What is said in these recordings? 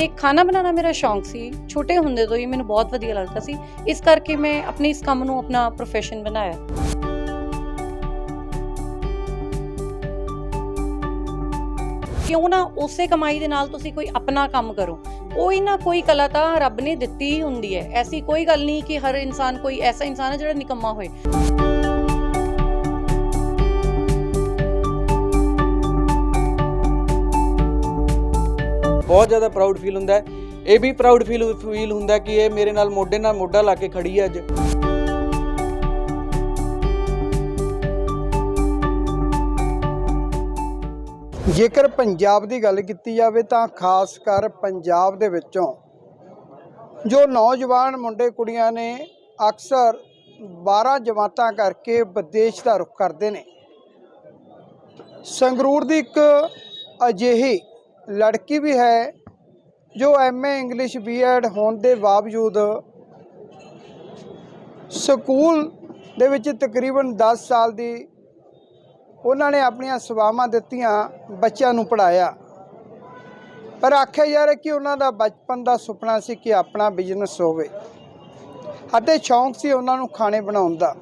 ਤੇ ਖਾਣਾ ਬਣਾਉਣਾ ਮੇਰਾ ਸ਼ੌਂਕ ਸੀ। ਛੋਟੇ ਹੁੰਦੇ ਤੋਂ ਹੀ ਮੈਨੂੰ ਬਹੁਤ ਵਧੀਆ ਲੱਗਦਾ ਸੀ। ਇਸ ਕਰਕੇ ਮੈਂ ਆਪਣੇ ਇਸ ਕੰਮ ਨੂੰ ਆਪਣਾ ਪ੍ਰੋਫੈਸ਼ਨ ਬਣਾਇਆ। ਕਿਉਂ ਨਾ ਉਸੇ ਕਮਾਈ ਦੇ ਨਾਲ ਤੁਸੀਂ ਕੋਈ ਆਪਣਾ ਕੰਮ ਕਰੋ। ਕੋਈ ਨਾ ਕੋਈ ਕਲਾ ਤਾਂ ਰੱਬ ਨੇ ਦਿੱਤੀ ਹੀ ਹੁੰਦੀ ਹੈ। ਐਸੀ ਕੋਈ ਗੱਲ ਨਹੀਂ ਕਿ ਹਰ ਇਨਸਾਨ ਕੋਈ ਐਸਾ ਇਨਸਾਨ ਹੈ ਜਿਹੜਾ ਨਿਕੰਮਾ ਹੋਏ। ਬਹੁਤ ਜ਼ਿਆਦਾ ਪ੍ਰਾਊਡ ਫੀਲ ਹੁੰਦਾ ਹੈ। ਇਹ ਵੀ ਪ੍ਰਾਊਡ ਫੀਲ ਫੀਲ ਹੁੰਦਾ ਕਿ ਇਹ ਮੇਰੇ ਨਾਲ ਮੋਢੇ ਨਾਲ ਮੋਢਾ ਲਾ ਕੇ ਖੜੀ ਹੈ ਅੱਜ। ਜੇਕਰ ਪੰਜਾਬ ਦੀ ਗੱਲ ਕੀਤੀ ਜਾਵੇ ਤਾਂ ਖਾਸ ਕਰ ਪੰਜਾਬ ਦੇ ਵਿੱਚੋਂ ਜੋ ਨੌਜਵਾਨ ਮੁੰਡੇ ਕੁੜੀਆਂ ਨੇ ਅਕਸਰ 12 ਜਮਾਤਾਂ ਕਰਕੇ ਵਿਦੇਸ਼ ਦਾ ਰੁਖ ਕਰਦੇ ਨੇ। ਸੰਗਰੂਰ ਦੀ ਇੱਕ ਅਜਿਹੀ ਲੜਕੀ ਵੀ ਹੈ ਜੋ ਐਮਏ ਇੰਗਲਿਸ਼ ਬੀਐਡ ਹੋਣ ਦੇ ਬਾਵਜੂਦ ਸਕੂਲ ਦੇ ਵਿੱਚ ਤਕਰੀਬਨ 10 ਸਾਲ ਦੀ ਉਹਨਾਂ ਨੇ ਆਪਣੀਆਂ ਸੇਵਾਵਾਂ ਦਿੱਤੀਆਂ ਬੱਚਿਆਂ ਨੂੰ ਪੜਾਇਆ ਪਰ ਆਖਿਆ ਜਾ ਰਿਹਾ ਕਿ ਉਹਨਾਂ ਦਾ ਬਚਪਨ ਦਾ ਸੁਪਨਾ ਸੀ ਕਿ ਆਪਣਾ ਬਿਜ਼ਨਸ ਹੋਵੇ ਅਤੇ ਸ਼ੌਂਕ ਸੀ ਉਹਨਾਂ ਨੂੰ ਖਾਣੇ ਬਣਾਉਣ ਦਾ।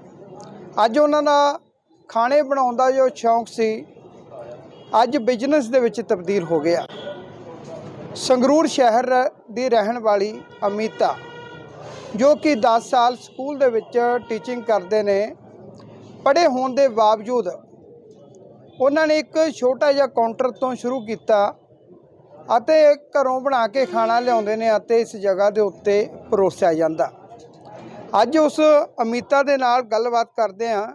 ਅੱਜ ਉਹਨਾਂ ਦਾ ਖਾਣੇ ਬਣਾਉਣ ਦਾ ਜੋ ਸ਼ੌਂਕ ਸੀ, ਅੱਜ ਬਿਜ਼ਨਸ ਦੇ ਵਿੱਚ ਤਬਦੀਲ ਹੋ ਗਿਆ। ਸੰਗਰੂਰ ਸ਼ਹਿਰ ਦੀ ਰਹਿਣ ਵਾਲੀ ਅਮੀਤਾ, ਜੋ ਕਿ 10 ਸਾਲ ਸਕੂਲ ਦੇ ਵਿੱਚ ਟੀਚਿੰਗ ਕਰਦੇ ਨੇ, ਪੜ੍ਹੇ ਹੋਣ ਦੇ ਬਾਵਜੂਦ ਉਹਨਾਂ ਨੇ ਇੱਕ ਛੋਟਾ ਜਿਹਾ ਕਾਊਂਟਰ ਤੋਂ ਸ਼ੁਰੂ ਕੀਤਾ ਅਤੇ ਘਰੋਂ ਬਣਾ ਕੇ ਖਾਣਾ ਲਿਆਉਂਦੇ ਨੇ ਅਤੇ ਇਸ ਜਗ੍ਹਾ ਦੇ ਉੱਤੇ ਪਰੋਸਿਆ ਜਾਂਦਾ। ਅੱਜ ਉਸ ਅਮੀਤਾ ਦੇ ਨਾਲ ਗੱਲਬਾਤ ਕਰਦੇ ਹਾਂ।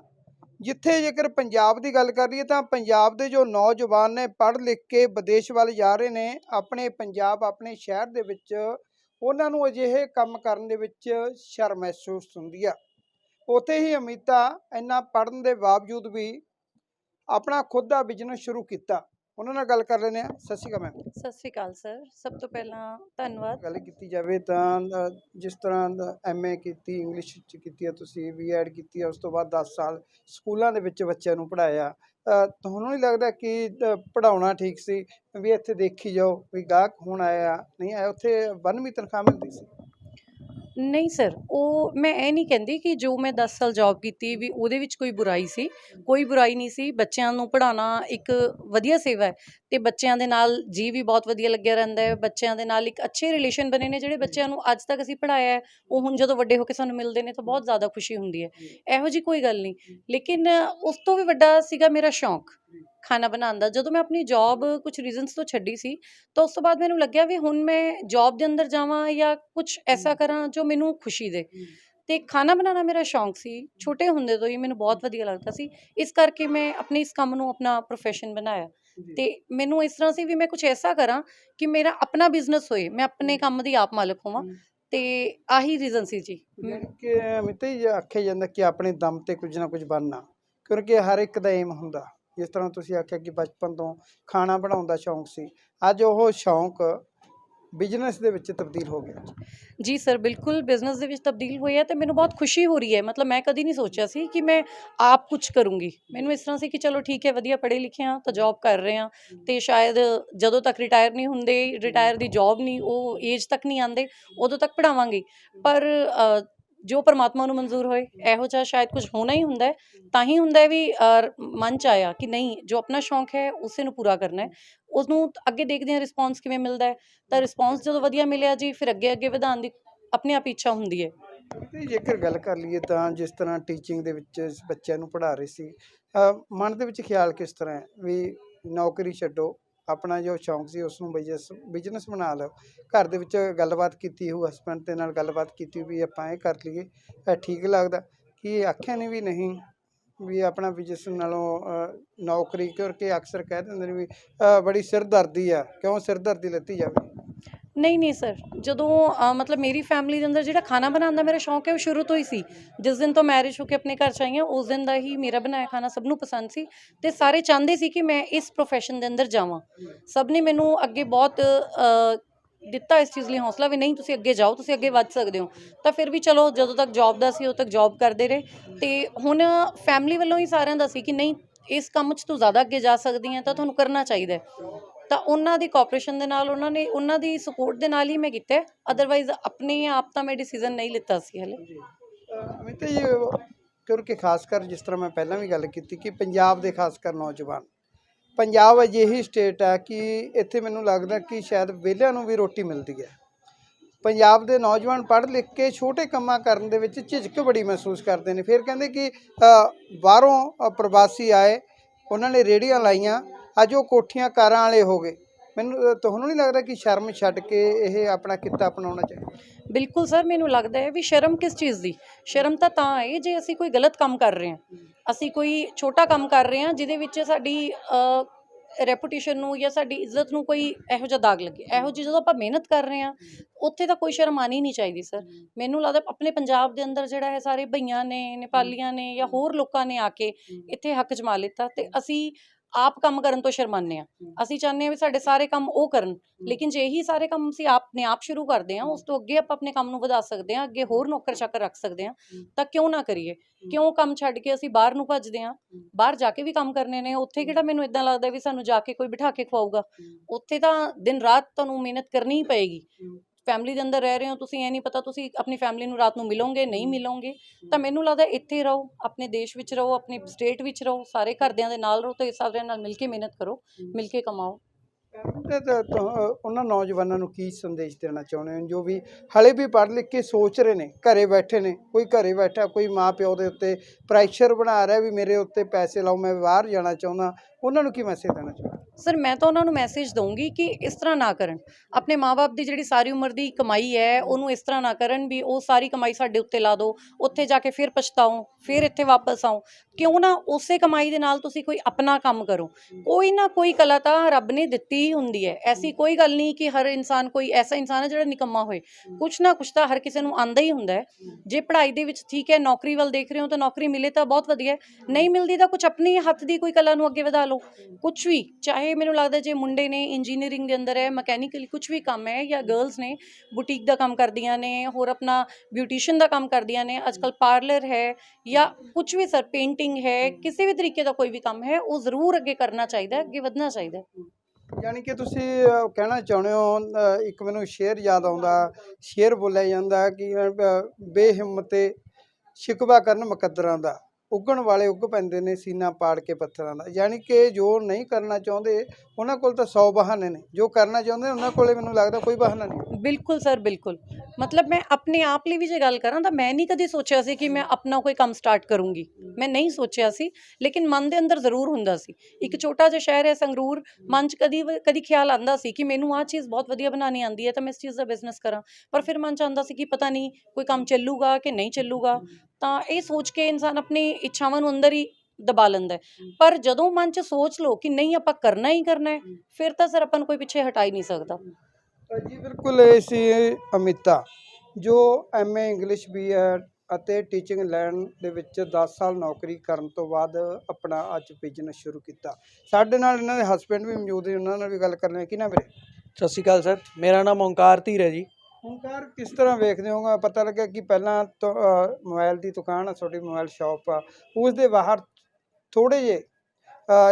ਜਿੱਥੇ ਜੇਕਰ ਪੰਜਾਬ ਦੀ ਗੱਲ ਕਰ ਲਈਏ ਤਾਂ ਪੰਜਾਬ ਦੇ ਜੋ ਨੌਜਵਾਨ ਨੇ ਪੜ੍ਹ ਲਿਖ ਕੇ ਵਿਦੇਸ਼ ਵੱਲ ਜਾ ਰਹੇ ਨੇ, ਆਪਣੇ ਪੰਜਾਬ, ਆਪਣੇ ਸ਼ਹਿਰ ਦੇ ਵਿੱਚ, ਉਹਨਾਂ ਨੂੰ ਅਜਿਹੇ ਕੰਮ ਕਰਨ ਦੇ ਵਿੱਚ ਸ਼ਰਮ ਮਹਿਸੂਸ ਹੁੰਦੀ ਆ। ਉੱਥੇ ਹੀ ਅਮਿਤਾ ਇੰਨਾ ਪੜ੍ਹਨ ਦੇ ਬਾਵਜੂਦ ਵੀ ਆਪਣਾ ਖੁਦ ਦਾ ਬਿਜ਼ਨਸ ਸ਼ੁਰੂ ਕੀਤਾ। ਉਹਨਾਂ ਨਾਲ ਗੱਲ ਕਰ ਲੈਂਦੇ ਆ ਸਤਿ ਸ਼੍ਰੀ ਅਕਾਲ ਮੈਮ ਸਤਿ ਸ਼੍ਰੀ ਅਕਾਲ ਸਰ ਸਭ ਤੋਂ ਪਹਿਲਾਂ ਧੰਨਵਾਦ। ਗੱਲ ਕੀਤੀ ਜਾਵੇ ਤਾਂ ਜਿਸ ਤਰ੍ਹਾਂ ਐਮਏ ਕੀਤੀ ਇੰਗਲਿਸ਼ ਚ ਕੀਤੀ ਹੈ ਤੁਸੀਂ ਬੀਐਡ ਕੀਤੀ ਹੈ ਉਸ ਤੋਂ ਬਾਅਦ 10 ਸਾਲ ਸਕੂਲਾਂ ਦੇ ਵਿੱਚ ਬੱਚਿਆਂ ਨੂੰ ਪੜਾਇਆ ਤੁਹਾਨੂੰ ਨਹੀਂ ਲੱਗਦਾ ਕਿ ਪੜਾਉਣਾ ਠੀਕ ਸੀ? ਵੀ ਇੱਥੇ ਦੇਖੀ ਜਾਓ ਵੀ ਗਾਹਕ ਹੁਣ ਆਇਆ ਨਹੀਂ ਆਇਆ ਉੱਥੇ ਬੰਨਵੀਂ ਤਨਖਾਹ ਮਿਲਦੀ ਸੀ। ਨਹੀਂ ਸਰ ਉਹ ਮੈਂ ਇਹ ਨਹੀਂ ਕਹਿੰਦੀ ਕਿ ਜੋ ਮੈਂ 10 ਸਾਲ ਜੌਬ ਕੀਤੀ ਵੀ ਉਹਦੇ ਵਿੱਚ ਕੋਈ ਬੁਰਾਈ ਸੀ, ਕੋਈ ਬੁਰਾਈ ਨਹੀਂ ਸੀ, ਬੱਚਿਆਂ ਨੂੰ ਪੜ੍ਹਾਉਣਾ ਇੱਕ ਵਧੀਆ ਸੇਵਾ ਹੈ ਤੇ ਬੱਚਿਆਂ ਦੇ ਨਾਲ ਜੀ ਵੀ ਬਹੁਤ ਵਧੀਆ ਲੱਗਿਆ ਰਹਿੰਦਾ ਹੈ, ਬੱਚਿਆਂ ਦੇ ਨਾਲ ਇੱਕ ਅੱਛੇ ਰਿਲੇਸ਼ਨ ਬਣੇ ਨੇ ਜਿਹੜੇ ਬੱਚਿਆਂ ਨੂੰ ਅੱਜ ਤੱਕ ਅਸੀਂ ਪੜ੍ਹਾਇਆ ਉਹ ਹੁਣ ਜਦੋਂ ਵੱਡੇ ਹੋ ਕੇ ਸਾਨੂੰ ਮਿਲਦੇ ਨੇ ਤਾਂ ਬਹੁਤ ਜ਼ਿਆਦਾ ਖੁਸ਼ੀ ਹੁੰਦੀ ਹੈ। ਇਹੋ ਜੀ ਕੋਈ ਗੱਲ ਨਹੀਂ, ਲੇਕਿਨ ਉਸ ਤੋਂ ਵੀ ਵੱਡਾ ਸੀਗਾ ਮੇਰਾ ਸ਼ੌਂਕ। ਖਾਣਾ ਬਣਾਉਣ ਦਾ। ਜਦੋਂ ਮੈਂ ਆਪਣੀ ਜੌਬ ਕੁਝ ਰੀਜ਼ਨਸ ਤੋਂ ਛੱਡੀ ਸੀ ਤਾਂ ਉਸ ਤੋਂ ਬਾਅਦ ਮੈਨੂੰ ਲੱਗਿਆ ਵੀ ਹੁਣ ਮੈਂ ਜੌਬ ਦੇ ਅੰਦਰ ਜਾਵਾਂ ਜਾਂ ਕੁਝ ਐਸਾ ਕਰਾਂ ਜੋ ਮੈਨੂੰ ਖੁਸ਼ੀ ਦੇ। ਤੇ ਖਾਣਾ ਬਣਾਉਣਾ ਮੇਰਾ ਸ਼ੌਂਕ ਸੀ। ਛੋਟੇ ਹੁੰਦੇ ਤੋਂ ਹੀ ਮੈਨੂੰ ਬਹੁਤ ਵਧੀਆ ਲੱਗਦਾ ਸੀ। ਇਸ ਕਰਕੇ ਮੈਂ ਆਪਣੇ ਇਸ ਕੰਮ ਨੂੰ ਆਪਣਾ ਪ੍ਰੋਫੈਸ਼ਨ ਬਣਾਇਆ। ਤੇ ਮੈਨੂੰ ਇਸ ਤਰ੍ਹਾਂ ਸੀ ਵੀ ਮੈਂ ਕੁਝ ਐਸਾ ਕਰਾਂ ਕਿ ਮੇਰਾ ਆਪਣਾ ਬਿਜ਼ਨਸ ਹੋਏ ਮੈਂ ਆਪਣੇ ਕੰਮ ਦੀ ਆਪ ਮਾਲਕ ਹੋਵਾਂ। ਤੇ ਆਹੀ ਰੀਜ਼ਨ ਸੀ ਜੀ। ਕਿ ਮਿੱਤੇ ਆਖਿਆ ਜਾਂਦਾ ਕਿ ਆਪਣੇ ਦਮ ਤੇ ਕੁਝ ਨਾ ਕੁਝ ਬਣਨਾ। ਕਿਉਂਕਿ ਹਰ ਇੱਕ ਦਾ ਏਮ ਹੁੰਦਾ। ਜਿਸ ਤਰ੍ਹਾਂ ਤੁਸੀਂ ਆਖਿਆ ਕਿ ਬਚਪਨ ਤੋਂ ਖਾਣਾ ਬਣਾਉਣ ਦਾ ਸ਼ੌਂਕ ਸੀ, ਅੱਜ ਉਹ ਸ਼ੌਂਕ ਬਿਜ਼ਨਸ ਦੇ ਵਿੱਚ ਤਬਦੀਲ ਹੋ ਗਿਆ। ਜੀ ਸਰ ਬਿਲਕੁਲ ਬਿਜ਼ਨਸ ਦੇ ਵਿੱਚ ਤਬਦੀਲ ਹੋਈ ਹੈ ਤੇ ਮੈਨੂੰ ਬਹੁਤ ਖੁਸ਼ੀ ਹੋ ਰਹੀ ਹੈ। ਮਤਲਬ ਮੈਂ ਕਦੀ ਨਹੀਂ ਸੋਚਿਆ ਸੀ ਕਿ ਮੈਂ ਆਪ ਕੁਝ ਕਰੂੰਗੀ। ਮੈਨੂੰ ਇਸ ਤਰ੍ਹਾਂ ਸੀ ਕਿ ਚਲੋ ਠੀਕ ਹੈ, ਵਧੀਆ ਪੜ੍ਹੇ ਲਿਖੇ ਹਾਂ, ਤਾਂ ਜੌਬ ਕਰ ਰਹੇ ਹਾਂ। ਤੇ ਸ਼ਾਇਦ ਜਦੋਂ ਤੱਕ ਰਿਟਾਇਰ ਨਹੀਂ ਹੁੰਦੇ ਰਿਟਾਇਰ ਦੀ ਜੌਬ ਨਹੀਂ, ਉਹ ਏਜ ਤੱਕ ਨਹੀਂ ਆਂਦੇ ਉਦੋਂ ਤੱਕ ਪੜਾਵਾਂਗੇ ਪਰ ਜੋ ਪਰਮਾਤਮਾ ਨੂੰ ਮਨਜ਼ੂਰ ਹੋਏ ਇਹੋ ਜਿਹਾ ਸ਼ਾਇਦ ਕੁਝ ਹੋਣਾ ਹੀ ਹੁੰਦਾ ਹੈ। ਤਾਂ ਹੀ ਹੁੰਦਾ ਹੈ ਵੀ ਮਨ ਚ ਆਇਆ ਕਿ ਨਹੀਂ ਜੋ ਆਪਣਾ ਸ਼ੌਂਕ ਹੈ ਉਸੇ ਨੂੰ ਪੂਰਾ ਕਰਨਾ ਹੈ। ਉਸਨੂੰ ਅੱਗੇ ਦੇਖਦੇ ਹਾਂ ਰਿਸਪੌਂਸ ਕਿਵੇਂ ਮਿਲਦਾ ਹੈ? ਤਾਂ ਰਿਸਪੌਂਸ ਜਦੋਂ ਵਧੀਆ ਮਿਲਿਆ ਜੀ ਫਿਰ ਅੱਗੇ ਅੱਗੇ ਵਧਾਉਣ ਦੀ ਆਪਣੇ ਆਪ ਇੱਛਾ ਹੁੰਦੀ ਹੈ। ਤੇ ਜੇਕਰ ਗੱਲ ਕਰ ਲਈਏ ਤਾਂ ਜਿਸ ਤਰ੍ਹਾਂ ਟੀਚਿੰਗ ਦੇ ਵਿੱਚ ਬੱਚਿਆਂ ਨੂੰ ਪੜ੍ਹਾ ਰਹੇ ਸੀ ਮਨ ਦੇ ਵਿੱਚ ਖਿਆਲ ਕਿਸ ਤਰ੍ਹਾਂ ਹੈ? ਵੀ ਨੌਕਰੀ ਛੱਡੋ ਆਪਣਾ ਜੋ ਸ਼ੌਂਕ ਸੀ ਉਸ ਨੂੰ ਬਿਜ਼ਨਸ ਬਿਜ਼ਨਸ ਬਣਾ ਲਓ। ਘਰ ਦੇ ਵਿੱਚ ਗੱਲਬਾਤ ਕੀਤੀ ਹੋ ਹਸਬੈਂਡ ਦੇ ਨਾਲ ਗੱਲਬਾਤ ਕੀਤੀ ਵੀ ਆਪਾਂ ਇਹ ਕਰ ਲਈਏ ਇਹ ਠੀਕ ਲੱਗਦਾ। ਕਿ ਇਹ ਆਖਿਆ ਨੇ ਵੀ ਨਹੀਂ, ਵੀ ਆਪਣਾ ਬਿਜ਼ਨਸ ਨਾਲੋਂ ਨੌਕਰੀ ਕਿਉਂਕਿ ਅਕਸਰ ਕਹਿ ਦਿੰਦੇ ਨੇ ਵੀ ਬੜੀ ਸਿਰਦਰਦੀ ਆ। ਕਿਉਂ ਸਿਰਦਰਦੀ ਲੈਤੀ ਜਾਵੇ? ਨਹੀਂ ਨਹੀਂ ਸਰ। ਜਦੋਂ ਅ, ਮਤਲਬ ਮੇਰੀ ਫੈਮਿਲੀ ਦੇ ਅੰਦਰ ਜਿਹੜਾ ਖਾਣਾ ਬਣਾਉਣ ਦਾ ਮੇਰਾ ਸ਼ੌਂਕ ਹੈ ਉਹ ਸ਼ੁਰੂ ਤੋਂ ਹੀ ਸੀ। ਜਿਸ ਦਿਨ ਤੋਂ ਮੈਰਿਜ ਹੋ ਕੇ ਆਪਣੇ ਘਰ ਚ ਆਈ ਹਾਂ ਉਸ ਦਿਨ ਦਾ ਹੀ ਮੇਰਾ ਬਣਾਇਆ ਖਾਣਾ ਸਭ ਨੂੰ ਪਸੰਦ ਸੀ ਤੇ ਸਾਰੇ ਚਾਹੁੰਦੇ ਸੀ ਕਿ ਮੈਂ ਇਸ ਪ੍ਰੋਫੈਸ਼ਨ ਦੇ ਅੰਦਰ ਜਾਵਾਂ। ਸਭ ਨੇ ਮੈਨੂੰ ਅੱਗੇ ਬਹੁਤ ਅ, ਦਿੱਤਾ ਇਸ ਚੀਜ਼ ਲਈ ਹੌਸਲਾ ਵੀ ਨਹੀਂ ਤੁਸੀਂ ਅੱਗੇ ਜਾਓ ਤੁਸੀਂ ਅੱਗੇ ਵੱਧ ਸਕਦੇ ਹੋ। ਤਾਂ ਫਿਰ ਵੀ ਚਲੋ ਜਦੋਂ ਤੱਕ ਜੌਬ ਦਾ ਸੀ ਉਦੋਂ ਤੱਕ ਜੌਬ ਕਰਦੇ ਰਹੇ। ਤੇ ਹੁਣ ਫੈਮਿਲੀ ਵੱਲੋਂ ਹੀ ਸਾਰਿਆਂ ਦਾ ਸੀ ਕਿ ਨਹੀਂ ਇਸ ਕੰਮ 'ਚ ਤੂੰ ਜ਼ਿਆਦਾ ਅੱਗੇ ਜਾ ਸਕਦੀ ਹੈ ਤਾਂ ਤੁਹਾਨੂੰ ਕਰਨਾ ਚਾਹੀਦਾ ਹੈ। ਤਾਂ ਉਹਨਾਂ ਦੀ ਕੋਆਪਰੇਸ਼ਨ ਦੇ ਨਾਲ ਉਹਨਾਂ ਨੇ, ਉਹਨਾਂ ਦੀ ਸਪੋਰਟ ਦੇ ਨਾਲ ਹੀ ਮੈਂ ਕੀਤਾ ਅਦਰਵਾਈਜ਼ ਆਪਣੇ ਆਪ ਤਾਂ ਮੈਂ ਡਿਸੀਜਨ ਨਹੀਂ ਲਿੱਤਾ ਸੀ ਹਲੇ। ਅਮਿਤ ਜੀ ਕਿਉਂਕਿ ਖਾਸ ਕਰ ਜਿਸ ਤਰ੍ਹਾਂ ਮੈਂ ਪਹਿਲਾਂ ਵੀ ਗੱਲ ਕੀਤੀ ਕਿ ਪੰਜਾਬ ਦੇ ਖਾਸ ਕਰ ਨੌਜਵਾਨ, ਪੰਜਾਬ ਅਜਿਹੀ ਸਟੇਟ ਹੈ ਕਿ ਇੱਥੇ ਮੈਨੂੰ ਲੱਗਦਾ ਕਿ ਸ਼ਾਇਦ ਵਿਹਲਿਆਂ ਨੂੰ ਵੀ ਰੋਟੀ ਮਿਲਦੀ ਹੈ। ਪੰਜਾਬ ਦੇ ਨੌਜਵਾਨ ਪੜ੍ਹ ਲਿਖ ਕੇ ਛੋਟੇ ਕੰਮਾਂ ਕਰਨ ਦੇ ਵਿੱਚ ਝਿਜਕ ਬੜੀ ਮਹਿਸੂਸ ਕਰਦੇ ਨੇ। ਫਿਰ ਕਹਿੰਦੇ ਕਿ ਬਾਹਰੋਂ ਪ੍ਰਵਾਸੀ ਆਏ, ਉਹਨਾਂ ਨੇ ਰੇੜੀਆਂ ਲਾਈਆਂ ਅੱਜ ਉਹ ਕੋਠੀਆਂ ਕਾਰਾਂ ਵਾਲੇ ਹੋ ਗਏ। ਮੈਨੂੰ ਤੁਹਾਨੂੰ ਨਹੀਂ ਲੱਗਦਾ ਕਿ ਸ਼ਰਮ ਛੱਡ ਕੇ ਇਹ ਆਪਣਾ ਕਿੱਤਾ ਅਪਣਾਉਣਾ ਚਾਹੀਦਾ? ਬਿਲਕੁਲ ਸਰ, ਮੈਨੂੰ ਲੱਗਦਾ ਹੈ ਵੀ ਸ਼ਰਮ ਕਿਸ ਚੀਜ਼ ਦੀ? ਸ਼ਰਮ ਤਾਂ ਤਾਂ ਹੈ ਜੇ ਅਸੀਂ ਕੋਈ ਗਲਤ ਕੰਮ ਕਰ ਰਹੇ ਹਾਂ। ਅਸੀਂ ਕੋਈ ਛੋਟਾ ਕੰਮ ਕਰ ਰਹੇ ਹਾਂ ਜਿਹਦੇ ਵਿੱਚ ਸਾਡੀ ਰੈਪੂਟੇਸ਼ਨ ਨੂੰ ਜਾਂ ਸਾਡੀ ਇੱਜ਼ਤ ਨੂੰ ਕੋਈ ਇਹੋ ਜਿਹਾ ਦਾਗ ਲੱਗੇ। ਇਹੋ ਜਿਹੀ ਜਦੋਂ ਆਪਾਂ ਮਿਹਨਤ ਕਰ ਰਹੇ ਹਾਂ, ਉੱਥੇ ਤਾਂ ਕੋਈ ਸ਼ਰਮ ਆਣੀ ਨਹੀਂ ਚਾਹੀਦੀ ਸਰ। ਮੈਨੂੰ ਲੱਗਦਾ ਆਪਣੇ ਪੰਜਾਬ ਦੇ ਅੰਦਰ ਜਿਹੜਾ ਹੈ, ਸਾਰੇ ਭਈਆਂ ਨੇ, ਨੇਪਾਲੀਆਂ ਨੇ ਜਾਂ ਹੋਰ ਲੋਕਾਂ ਨੇ ਆ ਕੇ ਇੱਥੇ ਹੱਕ ਜਮਾ ਲਿੱਤਾ ਤੇ ਅਸੀਂ ਆਪ ਕੰਮ ਕਰਨ ਤੋਂ ਸ਼ਰਮਾਨੇ ਆ। ਅਸੀਂ ਚਾਹੁੰਦੇ ਹਾਂ ਵੀ ਸਾਡੇ ਸਾਰੇ ਕੰਮ ਉਹ ਕਰਨ। ਲੇਕਿਨ ਜੇ ਇਹੀ ਸਾਰੇ ਕੰਮ ਅਸੀਂ ਆਪਣੇ ਆਪ ਸ਼ੁਰੂ ਕਰਦੇ ਹਾਂ ਉਸ ਤੋਂ ਅੱਗੇ ਆਪਾਂ ਆਪਣੇ ਕੰਮ ਨੂੰ ਵਧਾ ਸਕਦੇ ਹਾਂ ਅੱਗੇ ਹੋਰ ਨੌਕਰ ਚਾਕਰ ਰੱਖ ਸਕਦੇ ਹਾਂ ਤਾਂ ਕਿਉਂ ਨਾ ਕਰੀਏ? ਕਿਉਂ ਕੰਮ ਛੱਡ ਕੇ ਅਸੀਂ ਬਾਹਰ ਨੂੰ ਭੱਜਦੇ ਹਾਂ? ਬਾਹਰ ਜਾ ਕੇ ਵੀ ਕੰਮ ਕਰਨੇ ਨੇ ਉੱਥੇ ਕਿਹੜਾ ਮੈਨੂੰ ਇਦਾਂ ਲੱਗਦਾ ਵੀ ਸਾਨੂੰ ਜਾ ਕੇ ਕੋਈ ਬਿਠਾ ਕੇ ਖਵਾਊਗਾ? ਉੱਥੇ ਤਾਂ ਦਿਨ ਰਾਤ ਤੁਹਾਨੂੰ ਮਿਹਨਤ ਕਰਨੀ ਹੀ ਪਏਗੀ। ਫੈਮਿਲੀ ਦੇ ਅੰਦਰ ਰਹਿ ਰਹੇ ਹੋ ਤੁਸੀਂ ਇਹ ਨਹੀਂ ਪਤਾ ਤੁਸੀਂ ਆਪਣੀ ਫੈਮਿਲੀ ਨੂੰ ਰਾਤ ਨੂੰ ਮਿਲੋਗੇ ਨਹੀਂ ਮਿਲੋਗੇ ਤਾਂ ਮੈਨੂੰ ਲੱਗਦਾ ਇੱਥੇ ਰਹੋ ਆਪਣੇ ਦੇਸ਼ ਵਿੱਚ ਰਹੋ ਆਪਣੀ ਸਟੇਟ ਵਿੱਚ ਰਹੋ ਸਾਰੇ ਘਰਦਿਆਂ ਦੇ ਨਾਲ ਰਹੋ ਤੇ ਸਾਰਿਆਂ ਨਾਲ ਮਿਲ ਕੇ ਮਿਹਨਤ ਕਰੋ ਮਿਲ ਕੇ ਕਮਾਓ। ਤੇ ਉਹਨਾਂ ਨੌਜਵਾਨਾਂ ਨੂੰ ਕੀ ਸੰਦੇਸ਼ ਦੇਣਾ ਚਾਹੁੰਦੇ ਹੋ? ਜੋ ਵੀ ਹਲੇ ਵੀ ਪੜ੍ਹ ਲਿਖ ਕੇ ਸੋਚ ਰਹੇ ਨੇ ਘਰੇ ਬੈਠੇ ਨੇ ਕੋਈ ਘਰੇ ਬੈਠਾ ਕੋਈ ਮਾਂ ਪਿਓ ਦੇ ਉੱਤੇ ਪ੍ਰੈਸ਼ਰ ਬਣਾ ਰਿਹਾ ਵੀ ਮੇਰੇ ਉੱਤੇ ਪੈਸੇ ਲਾਓ ਮੈਂ ਬਾਹਰ ਜਾਣਾ ਚਾਹੁੰਦਾ ਉਹਨਾਂ ਨੂੰ ਕੀ ਮੈਸੇਜ ਦੇਣਾ ਚਾਹੁੰਦੇ ਸਰ, ਮੈਂ ਤਾਂ ਉਹਨਾਂ ਨੂੰ ਮੈਸੇਜ ਦਊਂਗੀ ਕਿ ਇਸ ਤਰ੍ਹਾਂ ਨਾ ਕਰਨ। ਆਪਣੇ ਮਾਪੇ ਦੀ ਜਿਹੜੀ ਸਾਰੀ ਉਮਰ ਦੀ ਕਮਾਈ ਹੈ, ਉਹਨੂੰ ਇਸ ਤਰ੍ਹਾਂ ਨਾ ਕਰਨ ਵੀ ਉਹ ਸਾਰੀ ਕਮਾਈ ਸਾਡੇ ਉੱਤੇ ਲਾ ਦਿਓ ਉੱਥੇ ਜਾ ਕੇ ਫਿਰ ਪਛਤਾਓ, ਫਿਰ ਇੱਥੇ ਵਾਪਸ ਆਓ। ਕਿਉਂ ਨਾ ਉਸੇ ਕਮਾਈ ਦੇ ਨਾਲ ਤੁਸੀਂ ਕੋਈ ਆਪਣਾ ਕੰਮ ਕਰੋ। ਕੋਈ ਨਾ ਕੋਈ ਕਲਾ ਤਾਂ ਰੱਬ ਨੇ ਦਿੱਤੀ ਹੀ ਹੁੰਦੀ ਹੈ। ਐਸੀ ਕੋਈ ਗੱਲ ਨਹੀਂ ਕਿ ਹਰ ਇਨਸਾਨ ਕੋਈ ਐਸਾ ਇਨਸਾਨ ਹੈ ਜਿਹੜਾ ਨਿਕੰਮਾ ਹੋਏ। ਕੁਛ ਨਾ ਕੁਛ ਤਾਂ ਹਰ ਕਿਸੇ ਨੂੰ ਆਂਦਾ ਹੀ ਹੁੰਦਾ ਹੈ। ਜੇ ਪੜ੍ਹਾਈ ਦੇ ਵਿੱਚ ਠੀਕ ਹੈ, ਨੌਕਰੀ ਵੱਲ ਦੇਖ ਰਹੇ ਹੋ ਤਾਂ ਨੌਕਰੀ ਮਿਲੇ ਤਾਂ ਬਹੁਤ ਵਧੀਆ ਨਹੀਂ ਮਿਲਦੀ ਤਾਂ ਕੁਝ ਆਪਣੀ ਹੱਥ ਦੀ ਕੋਈ ਕਲਾ ਨੂੰ ਅੱਗੇ ਵਧਾ ਲਓ। ਕੁਝ ਵੀ, ਚਾਹੇ ਮੈਨੂੰ ਲੱਗਦਾ ਜੇ ਮੁੰਡੇ ਨੇ ਇੰਜੀਨੀਅਰਿੰਗ ਦੇ ਅੰਦਰ ਹੈ ਮਕੈਨੀਕਲ ਕੁਝ ਵੀ ਕੰਮ ਹੈ ਜਾਂ ਗਰਲਸ ਨੇ ਬੁਟੀਕ ਦਾ ਕੰਮ ਕਰਦੀਆਂ ਨੇ ਹੋਰ ਆਪਣਾ ਬਿਊਟੀਸ਼ੀਅਨ ਦਾ ਕੰਮ ਕਰਦੀਆਂ ਨੇ ਅੱਜਕੱਲ ਪਾਰਲਰ ਹੈ ਜਾਂ ਕੁਝ ਵੀ ਸਰ ਪੇਂਟਿੰਗ ਹੈ ਕਿਸੇ ਵੀ ਤਰੀਕੇ ਦਾ ਕੋਈ ਵੀ ਕੰਮ ਹੈ ਉਹ ਜ਼ਰੂਰ ਅੱਗੇ ਕਰਨਾ ਚਾਹੀਦਾ ਅੱਗੇ ਵਧਣਾ ਚਾਹੀਦਾ ਹੈ। ਯਾਨੀ ਕਿ ਤੁਸੀਂ ਅਹ, ਕਹਿਣਾ ਚਾਹੁੰਦੇ ਹੋ ਅਹ, ਇੱਕ ਮੈਨੂੰ ਸ਼ੇਰ ਯਾਦ ਆਉਂਦਾ ਸ਼ੇਰ ਬੋਲਿਆ ਜਾਂਦਾ ਕਿ ਅਹ, ਬੇਹਿੰਮਤੇ ਸ਼ਿਕਵਾ ਕਰਨ ਮੁਕੱਦਰਾਂ ਦਾ। ਉੱਗਣ ਵਾਲੇ ਉੱਗ ਪੈਂਦੇ ਨੇ ਸੀਨਾ ਪਾੜ ਕੇ ਪੱਥਰਾਂ ਦਾ, ਯਾਨੀ ਕਿ ਜੋ ਨਹੀਂ ਕਰਨਾ ਚਾਹੁੰਦੇ, ਉਹਨਾਂ ਕੋਲ ਤਾਂ 100 ਬਹਾਨੇ ਨੇ, ਜੋ ਕਰਨਾ ਚਾਹੁੰਦੇ ਉਹਨਾਂ ਕੋਲੇ ਮੈਨੂੰ ਲੱਗਦਾ ਕੋਈ ਬਹਾਨਾ ਨਹੀਂ। ਬਿਲਕੁਲ ਸਰ, ਬਿਲਕੁਲ। ਮਤਲਬ ਮੈਂ ਆਪਣੇ ਆਪ ਲਈ ਵੀ ਜੇ ਗੱਲ ਕਰਾਂ ਤਾਂ ਮੈਂ ਨਹੀਂ ਕਦੀ ਸੋਚਿਆ ਸੀ ਕਿ ਮੈਂ ਆਪਣਾ ਕੋਈ ਕੰਮ ਸਟਾਰਟ ਕਰੂੰਗੀ। ਮੈਂ ਨਹੀਂ ਸੋਚਿਆ ਸੀ, ਲੇਕਿਨ ਮਨ ਦੇ ਅੰਦਰ ਜ਼ਰੂਰ ਹੁੰਦਾ ਸੀ। ਇੱਕ ਛੋਟਾ ਜਿਹਾ ਸ਼ਹਿਰ ਹੈ ਸੰਗਰੂਰ, ਮਨ 'ਚ ਕਦੀ ਕਦੀ ਖਿਆਲ ਆਂਦਾ ਸੀ ਕਿ ਮੈਨੂੰ ਆਹ ਚੀਜ਼ ਬਹੁਤ ਵਧੀਆ ਬਣਾਉਣੀ ਆਂਦੀ ਹੈ ਤਾਂ ਮੈਂ ਇਸ ਚੀਜ਼ ਦਾ ਬਿਜ਼ਨਸ ਕਰਾਂ। ਪਰ ਫਿਰ ਮਨ 'ਚ ਆਉਂਦਾ ਸੀ ਕਿ ਪਤਾ ਨਹੀਂ ਕੋਈ ਕੰਮ ਚੱਲੂਗਾ ਕਿ ਨਹੀਂ ਚੱਲੂਗਾ। ਤਾਂ ਇਹ ਸੋਚ ਕੇ ਇਨਸਾਨ ਆਪਣੀ ਇੱਛਾਵਾਂ ਨੂੰ ਅੰਦਰ ਹੀ ਦਬਾ ਲੈਂਦਾ ਪਰ ਜਦੋਂ ਮਨ 'ਚ ਸੋਚ ਲਓ ਕਿ ਨਹੀਂ ਆਪਾਂ ਕਰਨਾ ਹੀ ਕਰਨਾ ਹੈ, ਫਿਰ ਤਾਂ ਸਰ ਆਪਾਂ ਨੂੰ ਕੋਈ ਪਿੱਛੇ ਹਟਾ ਹੀ ਨਹੀਂ ਸਕਦਾ। ਜੀ ਬਿਲਕੁਲ ਇਹ ਸੀ ਅਮਿਤਾ ਜੋ ਐਮਏ ਇੰਗਲਿਸ਼ ਬੀਐਡ ਅਤੇ ਟੀਚਿੰਗ ਲਾਈਨ ਦੇ ਵਿੱਚ 10 ਸਾਲ ਨੌਕਰੀ ਕਰਨ ਤੋਂ ਬਾਅਦ ਆਪਣਾ ਅੱਜ ਬਿਜ਼ਨਸ ਸ਼ੁਰੂ ਕੀਤਾ। ਸਾਡੇ ਨਾਲ ਇਹਨਾਂ ਦੇ ਹਸਬੰਡ ਵੀ ਮੌਜੂਦ ਨੇ ਉਹਨਾਂ ਨਾਲ ਵੀ ਗੱਲ ਕਰਨੀ ਹੈ। ਕਿ ਨਾ ਵੀਰੇ? ਸਤਿ ਸ਼੍ਰੀ ਅਕਾਲ ਸਰ ਮੇਰਾ ਨਾਮ ਓਂਕਾਰ ਧੀਰ ਹੈ ਜੀ। ਓਂਕਾਰ ਕਿਸ ਤਰ੍ਹਾਂ ਵੇਖਦੇ ਹੋਗਾ ਪਤਾ ਲੱਗਾ ਕਿ ਪਹਿਲਾਂ ਮੋਬਾਈਲ ਦੀ ਦੁਕਾਨ ਆ ਤੁਹਾਡੀ ਮੋਬਾਈਲ ਸ਼ਾਪ ਆ। ਉਸ ਦੇ ਬਾਹਰ ਥੋੜੇ ਜੇ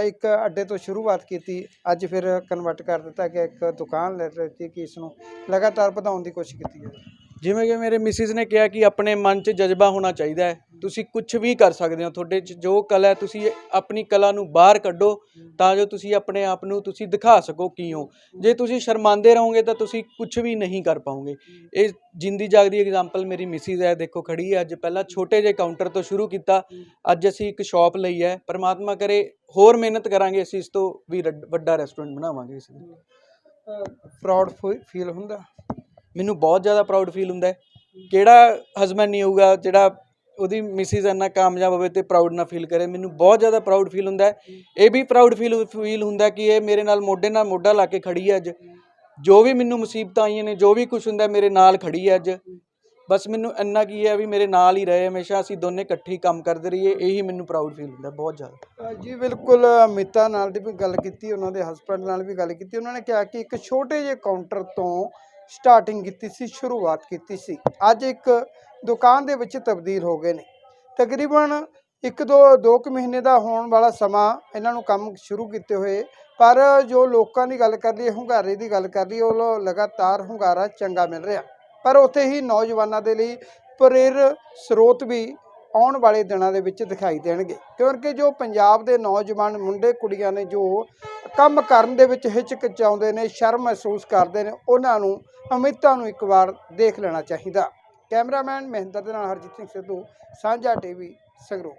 ਇੱਕ ਅੱਡੇ ਤੋਂ ਸ਼ੁਰੂਆਤ ਕੀਤੀ। ਅੱਜ ਫਿਰ ਕਨਵਰਟ ਕਰ ਦਿੱਤਾ ਗਿਆ ਇੱਕ ਦੁਕਾਨ ਲੈ ਦਿੱਤੀ ਕਿ ਇਸ ਨੂੰ ਲਗਾਤਾਰ ਵਧਾਉਣ ਦੀ ਕੋਸ਼ਿਸ਼ ਕੀਤੀ ਹੈ ਜਿਵੇਂ ਕਿ ਮੇਰੇ ਮਿਸਿਸ ਨੇ ਕਿਹਾ ਕਿ ਆਪਣੇ ਮਨ 'ਚ ਜਜ਼ਬਾ ਹੋਣਾ ਚਾਹੀਦਾ ਹੈ। ਤੁਸੀਂ ਕੁਝ ਵੀ ਕਰ ਸਕਦੇ ਹੋ। ਤੁਹਾਡੇ 'ਚ ਜੋ ਕਲਾ ਹੈ, ਤੁਸੀਂ ਆਪਣੀ ਕਲਾ ਨੂੰ ਬਾਹਰ ਕੱਢੋ ਤਾਂ ਜੋ ਤੁਸੀਂ ਆਪਣੇ ਆਪ ਨੂੰ ਤੁਸੀਂ ਦਿਖਾ ਸਕੋ ਕੀ ਹੋ ਜੇ ਤੁਸੀਂ ਸ਼ਰਮਾਂਦੇ ਰਹੋਗੇ ਤਾਂ ਤੁਸੀਂ ਕੁਝ ਵੀ ਨਹੀਂ ਕਰ ਪਾਓਗੇ। ਇਹ ਜਿੰਦੀ ਜਾਗਦੀ ਐਗਜ਼ਾਮਪਲ ਮੇਰੀ ਮਿਸਿਸ ਹੈ, ਦੇਖੋ ਖੜੀ ਹੈ। ਅੱਜ ਪਹਿਲਾਂ ਛੋਟੇ ਜਿਹੇ ਕਾਊਂਟਰ ਤੋਂ ਸ਼ੁਰੂ ਕੀਤਾ। ਅੱਜ ਅਸੀਂ ਇੱਕ ਸ਼ਾਪ ਲਈ ਹੈ। ਪਰਮਾਤਮਾ ਕਰੇ, ਹੋਰ ਮਿਹਨਤ ਕਰਾਂਗੇ, ਅਸੀਂ ਇਸ ਤੋਂ ਵੀ ਰੱਡ- ਵੱਡਾ ਰੈਸਟੋਰੈਂਟ ਬਣਾਵਾਂਗੇ ਇਸ ਦਿਨ ਫੀਲ ਹੁੰਦਾ। ਮੈਨੂੰ ਬਹੁਤ ਜ਼ਿਆਦਾ ਪ੍ਰਾਊਡ ਫੀਲ ਹੁੰਦਾ ਕਿਹੜਾ ਹਸਬੰਡ ਨਹੀਂ ਹੋਊਗਾ, ਜਿਹੜਾ ਉਹਦੀ ਮਿਸਿਸ ਇੰਨਾ ਕਾਮਯਾਬ ਹੋਵੇ ਤੇ ਪ੍ਰਾਊਡ ਨਾ ਫੀਲ ਕਰੇ, ਮੈਨੂੰ ਬਹੁਤ ਜ਼ਿਆਦਾ ਪ੍ਰਾਊਡ ਫੀਲ ਹੁੰਦਾ ਇਹ ਵੀ ਪ੍ਰਾਊਡ ਫੀਲ ਫੀਲ ਹੁੰਦਾ ਕਿ ਇਹ ਮੇਰੇ ਨਾਲ ਮੋਢੇ ਨਾਲ ਮੋਢਾ ਲਾ ਕੇ ਖੜੀ ਹੈ ਅੱਜ। ਜੋ ਵੀ ਮੈਨੂੰ ਮੁਸੀਬਤਾਂ ਆਈਆਂ ਨੇ, ਜੋ ਵੀ ਕੁਝ ਹੁੰਦਾ, ਮੇਰੇ ਨਾਲ ਖੜੀ ਹੈ ਅੱਜ। ਬਸ ਮੈਨੂੰ ਇੰਨਾ ਕੀ ਹੈ ਵੀ ਮੇਰੇ ਨਾਲ ਹੀ ਰਹੇ ਹਮੇਸ਼ਾ, ਅਸੀਂ ਦੋਨੇ ਇਕੱਠੇ ਹੀ ਕੰਮ ਕਰਦੇ ਰਹੀਏ, ਇਹੀ ਮੈਨੂੰ ਪ੍ਰਾਊਡ ਫੀਲ ਹੁੰਦਾ ਬਹੁਤ ਜ਼ਿਆਦਾ। ਜੀ, ਬਿਲਕੁਲ ਅਮਿਤਾ ਨਾਲ ਦੀ ਵੀ ਗੱਲ ਕੀਤੀ, ਉਹਨਾਂ ਦੇ ਹਸਬੰਡ ਨਾਲ ਵੀ ਗੱਲ ਕੀਤੀ, ਉਹਨਾਂ ਨੇ ਕਿਹਾ ਕਿ ਇੱਕ ਛੋਟੇ ਜਿਹੇ ਕਾਊਂਟਰ ਤੋਂ ਸਟਾਰਟਿੰਗ ਕੀਤੀ ਸੀ, ਸ਼ੁਰੂਆਤ ਕੀਤੀ ਸੀ। ਅੱਜ ਇੱਕ ਦੁਕਾਨ ਦੇ ਵਿੱਚ ਤਬਦੀਲ ਹੋ ਗਏ ਨੇ। ਤਕਰੀਬਨ ਇੱਕ ਦੋ ਦੋ ਕੁ ਮਹੀਨੇ ਦਾ ਹੋਣ ਵਾਲਾ ਸਮਾਂ ਇਹਨਾਂ ਨੂੰ ਕੰਮ ਸ਼ੁਰੂ ਕੀਤੇ ਹੋਏ। ਪਰ ਜੋ ਲੋਕਾਂ ਦੀ ਗੱਲ ਕਰ ਲਈਏ, ਹੁੰਗਾਰੇ ਦੀ ਗੱਲ ਕਰ ਲਈਏ, ਉਹ ਲਗਾਤਾਰ ਹੁੰਗਾਰਾ ਚੰਗਾ ਮਿਲ ਰਿਹਾ। ਪਰ ਉੱਥੇ ਹੀ ਨੌਜਵਾਨਾਂ ਦੇ ਲਈ ਪ੍ਰੇਰ ਸਰੋਤ ਵੀ ਆਉਣ ਵਾਲੇ ਦਿਨਾਂ ਦੇ ਵਿੱਚ ਦਿਖਾਈ ਦੇਣਗੇ। ਕਿਉਂਕਿ ਜੋ ਪੰਜਾਬ ਦੇ ਨੌਜਵਾਨ ਮੁੰਡੇ ਕੁੜੀਆਂ ਨੇ ਜੋ ਕੰਮ ਕਰਨ ਦੇ ਵਿੱਚ ਹਿਚਕਚਾਉਂਦੇ ਨੇ, ਸ਼ਰਮ ਮਹਿਸੂਸ ਕਰਦੇ ਨੇ, ਉਹਨਾਂ ਨੂੰ, ਅਮਿਤਾ ਨੂੰ ਇੱਕ ਵਾਰ ਦੇਖ ਲੈਣਾ ਚਾਹੀਦਾ। ਕੈਮਰਾਮੈਨ ਮਹਿੰਦਰ ਦੇ ਨਾਲ ਹਰਜੀਤ ਸਿੰਘ ਸਿੱਧੂ, ਸਾਂਝਾ ਟੀਵੀ ਸੰਗਰੂਰ।